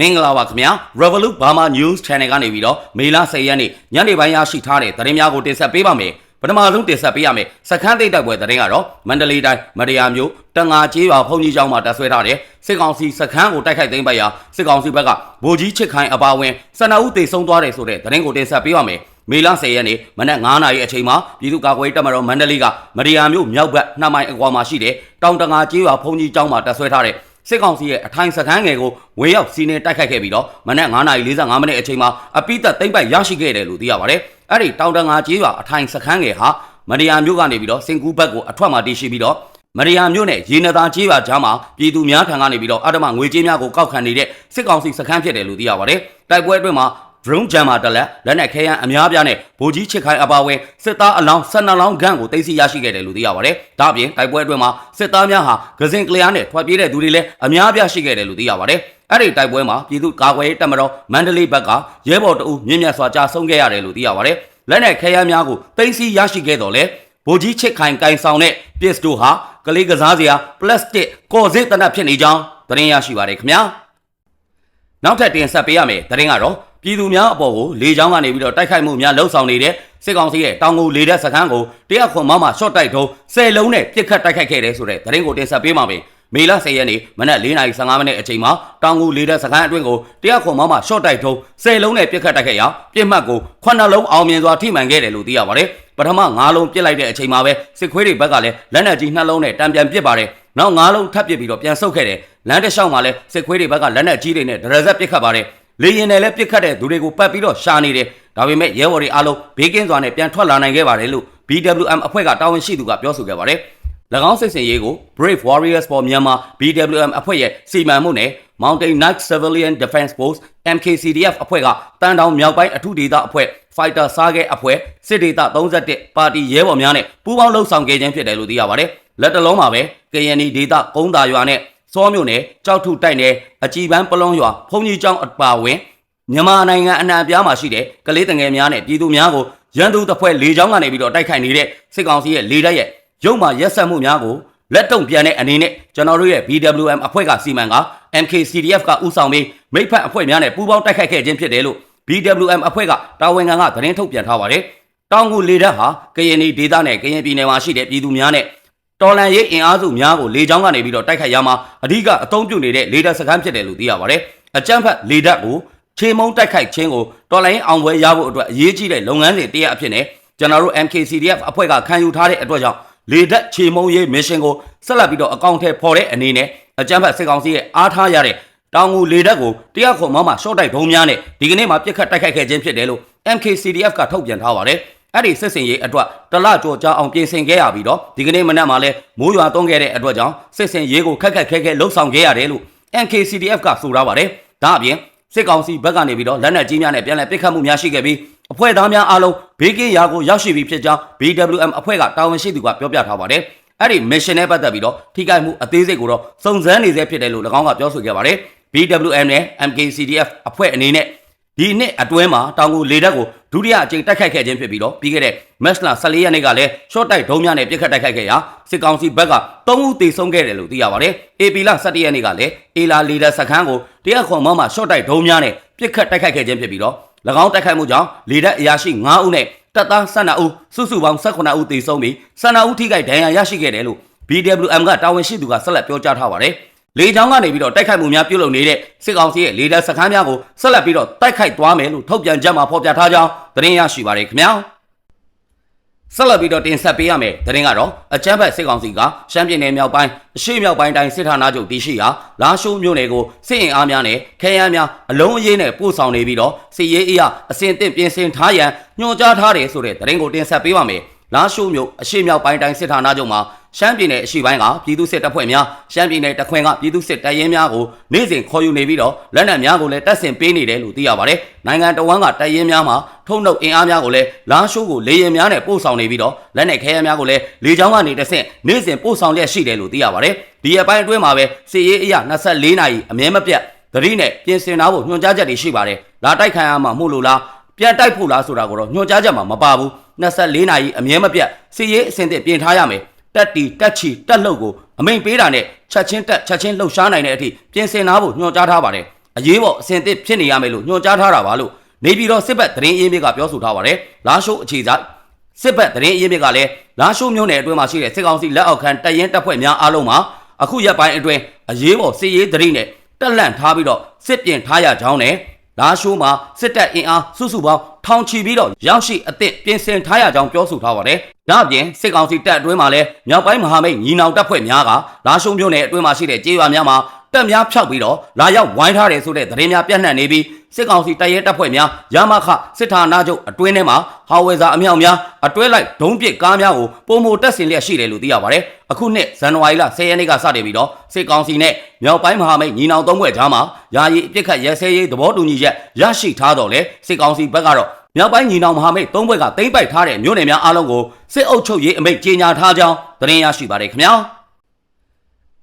မင်္ဂလာပါခင်ဗျာ Revolut Burma News Channel ကနေပြီးတော့မေလ10ရက်နေ့ညနေပိုင်းရရှိထားတဲ့သတင်းများကိုတင်ဆက်ပေးပါမယ်ပထမဆုံးတင်ဆက်ပေးရမယ်စခန်းသိပ်တိုက်ပွဲသတင်းကတော့မန္တလေးတိုင်းမတရားမျိုးတငါကျေးရွာဖုန်ကြီးကျောင်းမှာတပ်ဆွဲထားတဲ့စစ်ကောင်စီစခန်းကိုတိုက်ခိုက်သိမ်းပိုက်ရာစစ်ကောင်စီဘက်ကဗိုလ်ကြီးချစ်ခိုင်အပါဝင်စနအုပ်တေဆုံးသွားတယ်ဆိုတဲ့သတင်းကိုတင်ဆက်ပေးပါမယ်မေလ10ရက်နေ့မနက်9:00နာရီအချိန်မှာပြည်သူ့ကာကွယ်ရေးတပ်မတော်မန္တလေးကမရယာမြို့မြောက်ဘက်2မိုင်အကွာမှာရှိတဲ့တောင်တငါကျေးရွာဖုန်ကြီးကျောင်းမှာတပ်ဆွဲထားတဲ့ စစ်ကောင်စီရဲ့အထိုင်စခန်းငယ်ကိုဝင်ရောက်စီးနေတိုက်ခိုက်ခဲ့ပြီးတော့မနက်9:45မိနစ်အချိန်မှာအပိသက်သိမ့်ပိုက်ရရှိခဲ့တယ်လို့သိရပါတယ်။အဲ့ဒီတောင်တငါကျေးရွာအထိုင်စခန်းငယ်ဟာမရယာမြို့ကနေပြီးတော့စင်ကူးဘက်ကိုအထွက်မှာတည်ရှိပြီးတော့မရယာမြို့နဲ့ရေနသာကျေးရွာကြားမှာပြည်သူများထံကနေပြီးတော့အဓမ္မငွေကြေးများကိုကောက်ခံနေတဲ့စစ်ကောင်စီစခန်းဖြစ်တယ်လို့သိရပါတယ်။တိုက်ပွဲအတွင်းမှာ drone jammer တလက်လက်နက်ခဲယမ်းအများပြားနဲ့ဗိုလ်ကြီးချစ်ခိုင်အပါအဝင်စစ်သားအလောင်း12လောင်းခန့်ကိုသိမ်းဆည်းရရှိခဲ့တယ်လို့သိရပါတယ်။ဒါ့အပြင်တိုက်ပွဲအတွင်းမှာစစ်သားများဟာဂဇင်ကလျားနဲ့ထွက်ပြေးတဲ့သူတွေလည်းအများပြားရှိခဲ့တယ်လို့သိရပါတယ်။အဲ့ဒီတိုက်ပွဲမှာပြည်သူ့ကာကွယ်ရေးတပ်မတော်မန္တလေးဘက်ကရဲဘော်တအုပ်မြင့်မြတ်စွာကြာဆုံးခဲ့ရတယ်လို့သိရပါတယ်။လက်နက်ခဲယမ်းများကိုသိမ်းဆည်းရရှိခဲ့တော်လဲဗိုလ်ကြီးချစ်ခိုင်ကင်ဆောင်တဲ့ပစ္စတိုဟာကလေးကစားစရာပလတ်စတစ်ကော်စစ်တနတ်ဖြစ်နေကြောင်းသတင်းရရှိပါတယ်ခင်ဗျာ။နောက်ထပ်တင်ဆက်ပေးရမယ်သတင်းကတော့ ပြည်သူများအပေါ်ကိုလေကြောင်းကနေပြီးတော့တိုက်ခိုက်မှုများလှုံ့ဆော်နေတဲ့စစ်ကောင်စီရဲ့တောင်ကိုလေတဲ့စခန်းကိုတရားခွန်မမရှော့တိုက်ထုံးဆယ်လုံးနဲ့ပြစ်ခတ်တိုက်ခိုက်ခဲ့တယ်ဆိုတဲ့သတင်းကိုတင်ဆက်ပေးပါမယ်။မေလ10ရက်နေ့မနက်4:15မိနစ်အချိန်မှာတောင်ကိုလေတဲ့စခန်းအတွင်းကိုတရားခွန်မမရှော့တိုက်ထုံးဆယ်လုံးနဲ့ပြစ်ခတ်တိုက်ခိုက်ရာပြစ်မှတ်ကို9လုံးအောင်မြင်စွာထိမှန်ခဲ့တယ်လို့သိရပါတယ်။ပထမ9လုံးပြစ်လိုက်တဲ့အချိန်မှာပဲစစ်ခွေးတွေဘက်ကလည်းလက်နက်ကြီး2လုံးနဲ့တံပြန်ပစ်ပါတယ်။နောက်9လုံးထပ်ပစ်ပြီးတော့ပြန်ဆုတ်ခဲ့တယ်။လမ်းတစ်လျှောက်မှာလည်းစစ်ခွေးတွေဘက်ကလက်နက်ကြီးတွေနဲ့ဒရဇက်ပစ်ခတ်ပါတယ်။ လေရင်နဲ့လည်းပြစ်ခတ်တဲ့သူတွေကိုပတ်ပြီးတော့ရှာနေတယ်ဒါပေမဲ့ရဲဘော်တွေအားလုံးဘေးကင်းစွာနဲ့ပြန်ထွက်လာနိုင်ခဲ့ပါတယ်လို့ BWM အဖွဲ့ကတာဝန်ရှိသူကပြောဆိုခဲ့ပါတယ်၎င်းစစ်စင်ရေးကို Brave Warriors for Myanmar BWM အဖွဲ့ရဲ့စီမံမှုနဲ့ Mountain Knight Civilian Defense Force MKCDF အဖွဲ့ကတန်တောင်မြောက်ပိုင်းအထုဒေသအဖွဲ့ Fighter Target အဖွဲ့စစ်ဒေသ31ပါတီရဲဘော်များနဲ့ပူးပေါင်းလှုပ်ဆောင်ခဲ့ခြင်းဖြစ်တယ်လို့သိရပါတယ်လက်တလုံးမှာပဲ KNY ဒေသကုန်းတာရွာနဲ့ စောမြို့နယ်ကြောက်ထုတိုက်နယ်အကြည်ပန်းပလွန်ရွာဖုန်ကြီးကျောင်းအပါဝင်မြန်မာနိုင်ငံအနှံ့အပြားမှာရှိတဲ့ကလေးတငယ်များနဲ့ပြည်သူများကိုရန်သူတပ်ဖွဲ့လေကြောင်းကနေပြီးတော့တိုက်ခိုက်နေတဲ့စစ်ကောင်စီရဲ့လေတပ်ရဲ့ရုပ်မှရက်ဆက်မှုများကိုလက်တုံပြန်တဲ့အနေနဲ့ကျွန်တော်တို့ရဲ့ BWM အဖွဲ့ကစီမံက MKCDF ကဥဆောင်ပြီးမိဖက်အဖွဲ့များနဲ့ပူးပေါင်းတိုက်ခိုက်ခဲ့ခြင်းဖြစ်တယ်လို့ BWM အဖွဲ့ကတာဝန်ခံကသတင်းထုတ်ပြန်ထားပါတယ်။တောင်ကူလေတပ်ဟာကရင်ဒေသနဲ့ကရင်ပြည်နယ်မှာရှိတဲ့ပြည်သူများနဲ့ တော်လန်ရေးအင်အားစုများကိုလေကြောင်းကနေပြီးတော့တိုက်ခိုက်ရမှာအဓိကအသုံးပြုနေတဲ့လေတပ်စခန်းဖြစ်တယ်လို့သိရပါတယ်။အကြမ်းဖက်လေတပ်ကိုခြေမုံတိုက်ခိုက်ခြင်းကိုတော်လိုင်းအောင်ပွဲရဖို့အတွက်အရေးကြီးတဲ့လုပ်ငန်းစဉ်တရက်အဖြစ်နဲ့ကျွန်တော်တို့ MKCDF အဖွဲ့ကခံယူထားတဲ့အတွက်ကြောင့်လေတပ်ခြေမုံရေးမစ်ရှင်ကိုဆက်လက်ပြီးတော့အကောင့်ထဲပေါ်တဲ့အနေနဲ့အကြမ်းဖက်စစ်ကောင်စီရဲ့အားထားရတဲ့တောင်ငူလေတပ်ကိုတရားခွန်မောင်းမှာရှော့တိုက်ဒုံးများနဲ့ဒီကနေ့မှာပြစ်ခတ်တိုက်ခိုက်ခဲ့ခြင်းဖြစ်တယ်လို့ MKCDF ကထုတ်ပြန်ထားပါတယ် အဲ့ဒီစစ်စင်ရေးအတွက်တလကြော်ကြအောင်ပြင်ဆင်ခဲ့ရပြီးတော့ဒီကနေ့မနက်မှာလဲမိုးရွာသွန်းခဲ့တဲ့အတွက်ကြောင့်စစ်စင်ရေးကိုခက်ခက်ခဲခဲလှုပ်ဆောင်ခဲ့ရတယ်လို့ NKCDF ကဆိုထားပါတယ်ဒါအပြင်စစ်ကောင်စီဘက်ကနေပြီးတော့လက်နက်ကြီးများနဲ့ပြန်လည်ပစ်ခတ်မှုများရှိခဲ့ပြီးအဖွဲ့သားများအားလုံးဘေးကင်းရာကိုရောက်ရှိပြီဖြစ်ကြောင်း BWM အဖွဲ့ကတာဝန်ရှိသူကပြောပြထားပါတယ်။အဲ့ဒီ mission နဲ့ပတ်သက်ပြီးတော့ထိခိုက်မှုအသေးစိတ်ကိုတော့စုံစမ်းနေဆဲဖြစ်တယ်လို့၎င်းကပြောဆိုခဲ့ပါတယ်။ BWM နဲ့ MKCDF အဖွဲ့အနေနဲ့ ဒီနှစ်အတွင်းမှာတောင်ကိုလေတပ်ကိုဒုတိယအကြိမ်တိုက်ခိုက်ခဲ့ခြင်းဖြစ်ပြီးတော့ပြီးခဲ့တဲ့မက်စလာ14ရက်နေ့ကလည်း short တိုက်ဒုံးများနဲ့ပြစ်ခတ်တိုက်ခိုက်ခဲ့ရာစစ်ကောင်စီဘက်က3ဦးသေဆုံးခဲ့တယ်လို့သိရပါတယ်။ AP လ17ရက်နေ့ကလည်းအေလာလေတပ်စခန်းကိုတရားခွန်မောင်းမှာ short တိုက်ဒုံးများနဲ့ပြစ်ခတ်တိုက်ခိုက်ခဲ့ခြင်းဖြစ်ပြီးတော့၎င်းတိုက်ခိုက်မှုကြောင့်လေတပ်အရာရှိ9ဦးနဲ့တပ်သား12ဦးစုစုပေါင်း18ဦးသေဆုံးပြီး12ဦးထိခိုက်ဒဏ်ရာရရှိခဲ့တယ်လို့ BWM ကတာဝန်ရှိသူကဆက်လက်ပြောကြားထားပါတယ်။ လေကြောင်းကနေပြီးတော့တိုက်ခိုက်မှုများပြုလုပ်နေတဲ့စစ်ကောင်စီရဲ့လေတပ်စခန်းများကိုဆက်လက်ပြီးတော့တိုက်ခိုက်သွားမယ်လို့ထုတ်ပြန်ကြမှာဖော်ပြထားကြောင်းသတင်းရရှိပါရခင်ဗျာဆက်လက်ပြီးတော့တင်ဆက်ပေးရမယ်သတင်းကတော့အကြမ်းဖက်စစ်ကောင်စီကရှမ်းပြည်နယ်မြောက်ပိုင်းအရှေ့မြောက်ပိုင်းတိုင်းစစ်ဌာနချုပ်တည်ရှိရာလာရှိုးမြို့နယ်ကိုစစ်အင်အားများနဲ့ခဲယမ်းများအလုံးအရေးနဲ့ပို့ဆောင်နေပြီးတော့စစ်ရေးအရာအစဉ်အသင့်ပြင်ဆင်ထားရန်ညွှန်ကြားထားတယ်ဆိုတဲ့သတင်းကိုတင်ဆက်ပေးပါမယ်လာရှိုးမြို့အရှေ့မြောက်ပိုင်းတိုင်းစစ်ဌာနချုပ်မှာ ရှမ်းပြည်နယ်အရှေ့ပိုင်းကပြည်သူ့စစ်တပ်ဖွဲ့များရှမ်းပြည်နယ်တခွင်ကပြည်သူ့စစ်တပ်ရင်းများကိုနေ့စဉ်ခေါ်ယူနေပြီးတော့လက်နက်များကိုလည်းတပ်ဆင်ပေးနေတယ်လို့သိရပါတယ်။နိုင်ငံတော်ဝန်ကတပ်ရင်းများမှာထုံနှုတ်အင်အားများကိုလည်းလာရှိုးကိုလေရင်များနဲ့ပို့ဆောင်နေပြီးတော့လက်နက်ခဲယမ်းများကိုလည်းလေကြောင်းကနေတဆင့်နေ့စဉ်ပို့ဆောင်လျက်ရှိတယ်လို့သိရပါတယ်။ဒီအပိုင်းအတွင်းမှာပဲစစ်ရေးအရာ24နာရီအမြဲမပြတ်သတိနဲ့ပြင်ဆင်ထားဖို့ညွှန်ကြားချက်တွေရှိပါတယ်။လာတိုက်ခံရမှာမှုလို့လားပြန်တိုက်ဖို့လားဆိုတာကိုတော့ညွှန်ကြားချက်မှာမပါဘူး24နာရီအမြဲမပြတ်စစ်ရေးအဆင့်သင့်ပြင်ထားရမယ် တက်တီတက်ချီတက်လှုပ်ကိုအမိန်ပေးတာနဲ့ချက်ချင်းတက်ချက်ချင်းလှုပ်ရှားနိုင်တဲ့အထိပြင်ဆင်ထားဖို့ညွှန်ကြားထားပါတယ်အရေးပေါ်အစင်သစ်ဖြစ်နေရမယ်လို့ညွှန်ကြားထားတာပါလို့နေပြည်တော်စစ်ဘက်သတင်းအရင်းမြစ်ကပြောဆိုထားပါတယ်လာရှိုးအခြေစိုက်စစ်ဘက်သတင်းအရင်းမြစ်ကလည်းလာရှိုးမြို့နယ်အတွင်းမှာရှိတဲ့စစ်ကောင်စီလက်အောက်ခံတရင်တပ်ဖွဲ့များအားလုံးမှာအခုရက်ပိုင်းအတွင်းအရေးပေါ်စစ်ရေးသတင်းနဲ့တက်လန့်ထားပြီးတော့စစ်ပြင်ထားရကြောင်းနဲ့ လာရှိုးမှာစစ်တပ်အင်အားစုစုပေါင်းထောင်ချီပြီးတော့ရောက်ရှိအသင့်ပြင်ဆင်ထားရကြောင်းပြောဆိုထားပါတယ်။ဒါ့အပြင်စစ်ကောင်စီတပ်အတွင်းမှာလည်းမြောက်ပိုင်းမဟာမိတ်ညီနောင်တပ်ဖွဲ့များကလာရှိုးမြို့နယ်အတွင်းမှာရှိတဲ့ကြေးရွာများမှာတပ်များဖြောက်ပြီးတော့လာရောက်ဝိုင်းထားတယ်ဆိုတဲ့သတင်းများပြန့်နှံ့နေပြီး စစ်ကောင်စီတပ်ရဲတပ်ဖွဲ့များရမခစစ်ဌာနချုပ်အတွင်းထဲမှာဟာဝယ်ဇာအမြောက်များအတွဲလိုက်ဒုံးပစ်ကားများကိုပုံမတက်ဆင်လျက်ရှိတယ်လို့သိရပါတယ်။အခုနှစ်ဇန်နဝါရီလ10ရက်နေ့ကစတင်ပြီးတော့စစ်ကောင်စီနဲ့မြောက်ပိုင်းမဟာမိတ်ညီနောင်သုံးဘက်ကြားမှာယာယီအပြစ်ခတ်ရဲစဲရေးသဘောတူညီချက်ရရှိထားတော့လေစစ်ကောင်စီဘက်ကတော့မြောက်ပိုင်းညီနောင်မဟာမိတ်သုံးဘက်ကတိမ့်ပိုက်ထားတဲ့မြို့နယ်များအားလုံးကိုစစ်အုပ်ချုပ်ရေးအမိန့်ကြေညာထားကြောင်းသတင်းရရှိပါတယ်ခင်ဗျာ။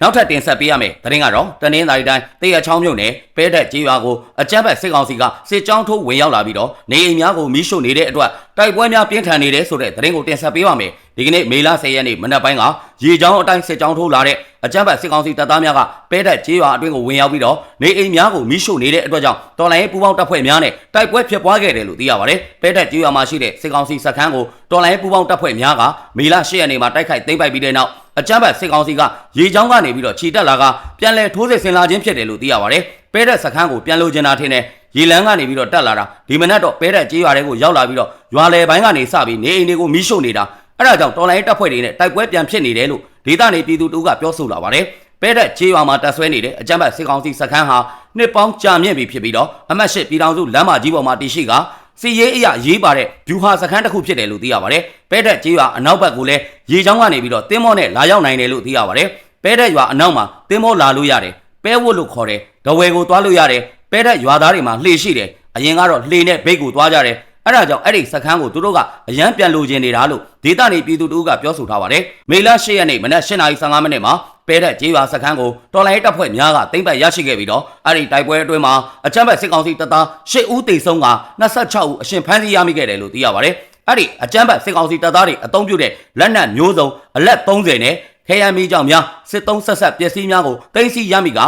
နောက်ထပ်တင်ဆက်ပေးရမယ်။သတင်းကတော့တနင်္သာရီတိုင်းတရချောင်းမြို့နယ်ပဲတက်ကြီးရွာကိုအကြမ်းဖက်စစ်ကောင်စီကစစ်ကြောင်းထိုးဝင်ရောက်လာပြီးတော့နေအိမ်များကိုမိရှို့နေတဲ့အတွက်တိုက်ပွဲများပြင်းထန်နေတဲ့ဆိုတဲ့သတင်းကိုတင်ဆက်ပေးပါမယ်။ဒီကနေ့မေလ10ရက်နေ့မနက်ပိုင်းကရေချောင်းအတိုင်းစစ်ကြောင်းထိုးလာတဲ့ အကြမ်းဖက်စစ်ကောင်စီတပ်သားများကပဲတက်ကြီးရွာအတွင်းကိုဝင်ရောက်ပြီးတော့နေအိမ်များကိုမိရှို့နေတဲ့အတွက်ကြောင့်တော်လိုင်းပူပေါင်းတပ်ဖွဲ့များနဲ့တိုက်ပွဲဖြစ်ပွားခဲ့တယ်လို့သိရပါတယ်။ပဲတက်ကြီးရွာမှာရှိတဲ့စစ်ကောင်စီစခန်းကိုတော်လိုင်းပူပေါင်းတပ်ဖွဲ့များကမေလ10ရက်နေ့မှာတိုက်ခိုက်သိမ်းပိုက်ပြီးတဲ့နောက်အကြမ်းဖက်စစ်ကောင်စီကရေချောင်းကနေပြီးတော့ခြေတက်လာကပြန်လဲထိုးစစ်ဆင်လာခြင်းဖြစ်တယ်လို့သိရပါတယ်။ပဲတဲ့စခန်းကိုပြန်လိုချင်တာထင်တယ်။ရေလန်းကနေပြီးတော့တက်လာတာဒီမနက်တော့ပဲတဲ့ကြေးရွာတွေကိုရောက်လာပြီးတော့ရွာလယ်ပိုင်းကနေစပြီးနေအိမ်တွေကိုမိရှို့နေတာအဲ့ဒါကြောင့်တော်လိုင်းတပ်ဖွဲ့တွေနဲ့တိုက်ပွဲပြန်ဖြစ်နေတယ်လို့ ဒေသနေပြည်သူတို့ကပြောဆိုလာပါတယ်။ပဲတဲ့ကြေးရွာမှာတက်ဆွဲနေတဲ့အကြမ်းဖက်စစ်ကောင်စီစခန်းဟာနှစ်ပေါင်းကြာမြင့်ပြီဖြစ်ပြီးတော့အမတ်ရှိပြည်ထောင်စုလမ်းမကြီးပေါ်မှာတည်ရှိကစီရေးအရာရေးပါတဲ့ဗျူဟာစခန်းတစ်ခုဖြစ်တယ်လို့သိရပါတယ်။ပဲတဲ့ကြေးရွာအနောက်ဘက်ကလည်းရေချောင်းကနေပြီးတော့တင်းမောနဲ့လာရောက်နိုင်တယ်လို့သိရပါတယ်။ပဲတဲ့ရွာအနောက်မှာတင်းမောလာလို့ရတယ်။ပဲဝတ်လို့ခေါ်တယ်။ဒဝဲကိုသွားလို့ရတယ်။ပဲတဲ့ရွာသားတွေမှာလှေရှိတယ်။အရင်ကတော့လှေနဲ့ဘိတ်ကိုသွားကြတယ်။ အဲ့ဒါကြောင့်အဲ့ဒီစခန်းကိုသူတို့ကအရန်ပြန်လိုချင်နေတာလို့ဒေသနေပြည်သူတို့ကပြောဆိုထားပါတယ်။မေလ10ရက်နေ့မနက်8:55မိနစ်မှာပဲတဲ့ကြေးရွာစခန်းကိုတော်လိုင်းတပ်ဖွဲ့များကသိမ်းပိုက်ရရှိခဲ့ပြီးတော့အဲ့ဒီတိုက်ပွဲအတွင်းမှာအကြမ်းဖက်စစ်ကောင်စီတပ်သား10ဦးသေဆုံးက26ဦးအရှင်ဖမ်းဆီးရမိခဲ့တယ်လို့သိရပါတယ်။အဲ့ဒီအကြမ်းဖက်စစ်ကောင်စီတပ်သားတွေအုံပြုတဲ့လက်နက်မျိုးစုံအလက်30နဲ့ခဲယမ်းမီးကြောင်များစစ်သုံးဆက်ဆက်ပစ္စည်းများကိုသိမ်းဆည်းရမိက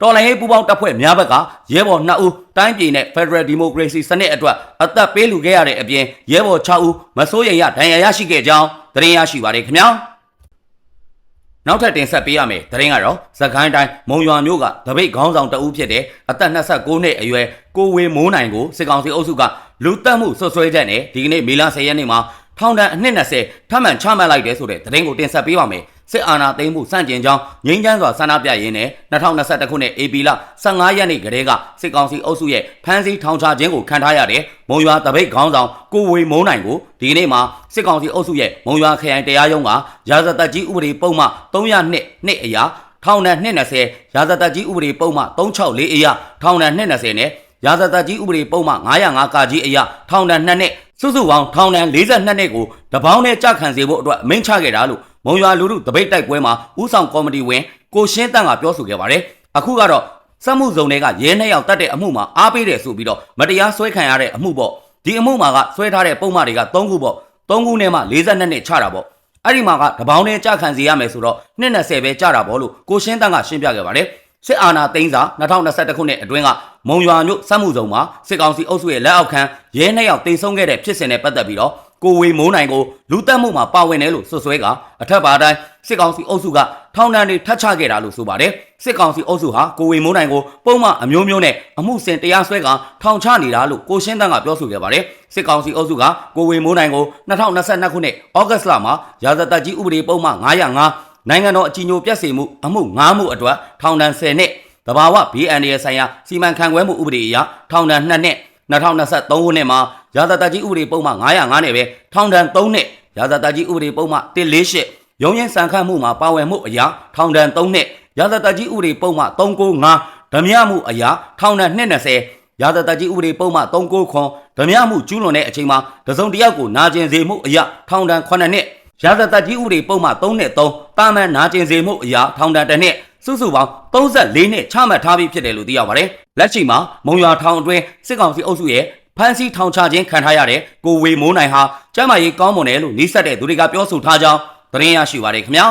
တော်လိုင်းရေးပူပေါင်းတပ်ဖွဲ့များဘက်ကရဲဘော်2ဦးတိုင်းပြည်နဲ့ Federal Democracy စနစ်အတွက်အသက်ပေးလူခဲ့ရတဲ့အပြင်ရဲဘော်6ဦးမစိုးရိမ်ရဒဏ်ရာရရှိခဲ့ကြောင်းသတင်းရရှိပါတယ်ခင်ဗျာနောက်ထပ်တင်ဆက်ပေးရမယ်သတင်းကတော့သခိုင်းတိုင်းမုံရွာမြို့ကတပိတ်ခေါင်းဆောင်တအူးဖြစ်တဲ့အသက်29နှစ်အရွယ်ကိုဝေမိုးနိုင်ကိုစစ်ကောင်စီအုပ်စုကလူတက်မှုဆွဆွဲချက်နဲ့ဒီကနေ့မေလ10ရက်နေ့မှာထောင်ဒဏ်အနှစ်20ထပ်မံချမှတ်လိုက်တယ်ဆိုတဲ့သတင်းကိုတင်ဆက်ပေးပါမယ် စစ်အာဏာသိမ်းမှုစန့်ကျင်ကြောင်းငြိမ်းချမ်းစွာဆန္ဒပြရင်းနဲ့2021ခုနှစ် AP လ15ရက်နေ့ကတည်းကစစ်ကောင်စီအုပ်စုရဲ့ဖမ်းဆီးထောင်ချခြင်းကိုခံထားရတဲ့မုံရွာတပိတ်ခေါင်းဆောင်ကိုဝေမုံနိုင်ကိုဒီကနေ့မှာစစ်ကောင်စီအုပ်စုရဲ့မုံရွာခရိုင်တရားရုံးကရာဇသက်ကြီးဥပဒေပုံမှ302နှစ်အရာထောင်ဒဏ်220ရာဇသက်ကြီးဥပဒေပုံမှ364အရာထောင်ဒဏ်220နဲ့ရာဇသက်ကြီးဥပဒေပုံမှ905ကကြီးအရာထောင်ဒဏ်2နှစ်စုစုပေါင်းထောင်ဒဏ်42နှစ်ကိုတပေါင်းနဲ့ကြခံစေဖို့အတွက်အမိန့်ချခဲ့တာလို့ မုံရွာလူထုတပိတ်တိုက်ပွဲမှာဥဆောင်ကော်မတီဝင်ကိုရှင်းတန်းကပြောဆိုခဲ့ပါတယ်။အခုကတော့စက်မှုဇုံတွေကရဲနှစ်ယောက်တတ်တဲ့အမှုမှာအားပေးတယ်ဆိုပြီးတော့မတရားဆွဲခံရတဲ့အမှုပေါ့။ဒီအမှုမှာကဆွဲထားတဲ့ပုံမှန်တွေက3ခုပေါ့။3ခုနဲ့မှ42နှစ်ချတာပေါ့။အဲ့ဒီမှာကတပေါင်းနဲ့ကြခံစေရမယ်ဆိုတော့220ပဲကြတာပေါ့လို့ကိုရှင်းတန်းကရှင်းပြခဲ့ပါတယ်။စစ်အာဏာသိမ်းစာ2021ခုနှစ်အတွင်းကမုံရွာမြို့စက်မှုဇုံမှာစစ်ကောင်စီအုပ်စုရဲ့လက်အောက်ခံရဲနှစ်ယောက်တိတ်ဆုံးခဲ့တဲ့ဖြစ်စဉ်နဲ့ပတ်သက်ပြီးတော့ ကိုဝေမိုးနိုင်ကိုလူတက်မှုမှာပါဝင်တယ်လို့ဆွဆွဲကအထက်ပါတိုင်းစစ်ကောင်စီအုပ်စုကထောင်ဒဏ်တွေထပ်ချခဲ့တာလို့ဆိုပါတယ်စစ်ကောင်စီအုပ်စုဟာကိုဝေမိုးနိုင်ကိုပုံမှန်အမျိုးမျိုးနဲ့အမှုစင်တရားစွဲကထောင်ချနေတာလို့ကိုရှင်းတန်းကပြောဆိုခဲ့ပါတယ်စစ်ကောင်စီအုပ်စုကကိုဝေမိုးနိုင်ကို2022ခုနှစ်ဩဂတ်လမှာရာဇသက်ကြီးဥပဒေပုံမှန်905နိုင်ငံတော်အကြီးအကျယ်ပြည့်စုံမှုအမှု9မှုအတွက်ထောင်ဒဏ်10နှစ်တဘာဝ BND ဆိုင်ရာစီမံခန့်ခွဲမှုဥပဒေအရထောင်ဒဏ်2နှစ် 2023ခုနှစ်မှာရာဇသက်ကြီးဥပဒေပုံမှ905နဲ့ပဲထောင်ဒဏ်3နှစ်ရာဇသက်ကြီးဥပဒေပုံမှ148ရုံးရင်စံခတ်မှုမှာပါဝင်မှုအရာထောင်ဒဏ်3နှစ်ရာဇသက်ကြီးဥပဒေပုံမှ395ဓမြမှုအရာထောင်ဒဏ်220ရာဇသက်ကြီးဥပဒေပုံမှ39ခွန်ဓမြမှုကျူးလွန်တဲ့အချိန်မှာတစုံတစ်ယောက်ကိုနာကျင်စေမှုအရာထောင်ဒဏ်9နှစ်ရာဇသက်ကြီးဥပဒေပုံမှ3နဲ့3တာမန်နာကျင်စေမှုအရာထောင်ဒဏ်1နှစ် စုစုပေါင်း34နှစ်ချမှတ်ထားပြီးဖြစ်တယ်လို့သိရပါတယ်။လက်ရှိမှာမုံရွာထောင်အတွင်းစစ်ကောင်စီအုပ်စုရဲ့ဖမ်းဆီးထောင်ချခြင်းခံထားရတဲ့ကိုဝေမိုးနိုင်ဟာကျမ်းမာရေးကောင်းမွန်တယ်လို့နှိစက်တဲ့သူတွေကပြောဆိုထားကြောင်းသတင်းရရှိပါတယ်ခင်ဗျာ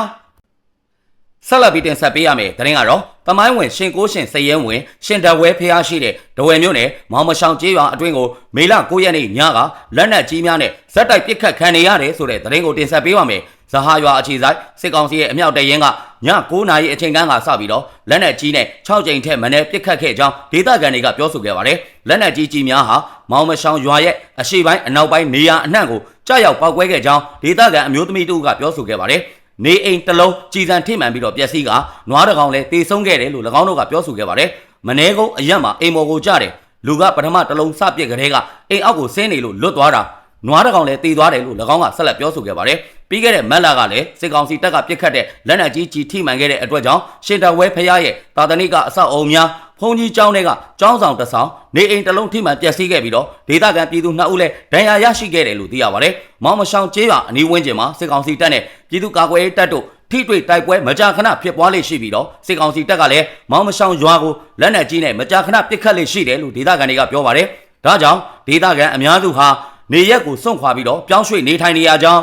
ဆက်လက်ပြီးတင်ဆက်ပေးရမယ်သတင်းကတော့တမိုင်းဝင်ရှင်ကိုရှင်စရဲဝင်ရှင်တဝဲဖျားရှိတဲ့ဒဝဲမျိုးနဲ့မောင်မရှောင်ကျေးရွာအတွင်းကိုမေလ9ရက်နေ့ညကလက်နက်ကြီးများနဲ့ဇက်တိုက်ပစ်ခတ်ခံနေရတယ်ဆိုတဲ့သတင်းကိုတင်ဆက်ပေးပါမယ်ဇဟာရွာအခြေဆိုင်စစ်ကောင်စီရဲ့အမြောက်တရင်က ည9နာရီအချိန်ကန်းကစပြီးတော့လက်နက်ကြီးနဲ့6ကြိမ်ထက်မနည်းပစ်ခတ်ခဲ့ကြောင်းဒေသခံတွေကပြောဆိုခဲ့ပါတယ်လက်နက်ကြီးကြီးများဟာမောင်မရှောင်ရွာရဲ့အရှိပိုင်းအနောက်ပိုင်းနေရာအနှံ့ကိုကြားရောက်ပောက်ကွဲခဲ့ကြောင်းဒေသခံအမျိုးသမီးတို့ကပြောဆိုခဲ့ပါတယ်နေအိမ်တစ်လုံးကြည်စံထိမှန်ပြီးတော့ပျက်စီးကနွားတကောင်လည်းတေဆုံးခဲ့တယ်လို့၎င်းတို့ကပြောဆိုခဲ့ပါတယ်။မနေ့ကုန်းအရက်မှာအိမ်မော်ကိုကြတယ်လူကပထမတစ်လုံးစပစ်ကြတဲ့ကအိမ်အောက်ကိုဆင်းနေလို့လွတ်သွားတာနွားတကောင်လည်းတေသွားတယ်လို့၎င်းကဆက်လက်ပြောဆိုခဲ့ပါတယ်။ ပြီးခဲ့တဲ့မက်လာကလည်းစစ်ကောင်စီတပ်ကပစ်ခတ်တဲ့လက်နက်ကြီးကြီးထိမှန်ခဲ့တဲ့အတွက်ကြောင့်ရှင်တဝဲဖရားရဲ့တာသနိကအဆောက်အုံများဖုန်ကြီးကျောင်းတွေကကျောင်းဆောင်တစ်ဆောင်နေအိမ်တစ်လုံးထိမှန်ပျက်စီးခဲ့ပြီးတော့ဒေသခံပြည်သူ2ဦးလည်းဒဏ်ရာရရှိခဲ့တယ်လို့သိရပါတယ်။မောင်မရှောင်ကျေးရွာအနီးဝန်းကျင်မှာစစ်ကောင်စီတပ်နဲ့ပြည်သူ့ကာကွယ်ရေးတပ်တို့ထိတွေ့တိုက်ပွဲမကြာခဏဖြစ်ပွားလေရှိပြီးတော့စစ်ကောင်စီတပ်ကလည်းမောင်မရှောင်ရွာကိုလက်နက်ကြီးနဲ့မကြာခဏပစ်ခတ်လေရှိတယ်လို့ဒေသခံတွေကပြောပါတယ်။ဒါကြောင့်ဒေသခံအများစုဟာနေရက်ကိုစွန့်ခွာပြီးတော့ပြောင်းရွှေ့နေထိုင်နေရကြောင်း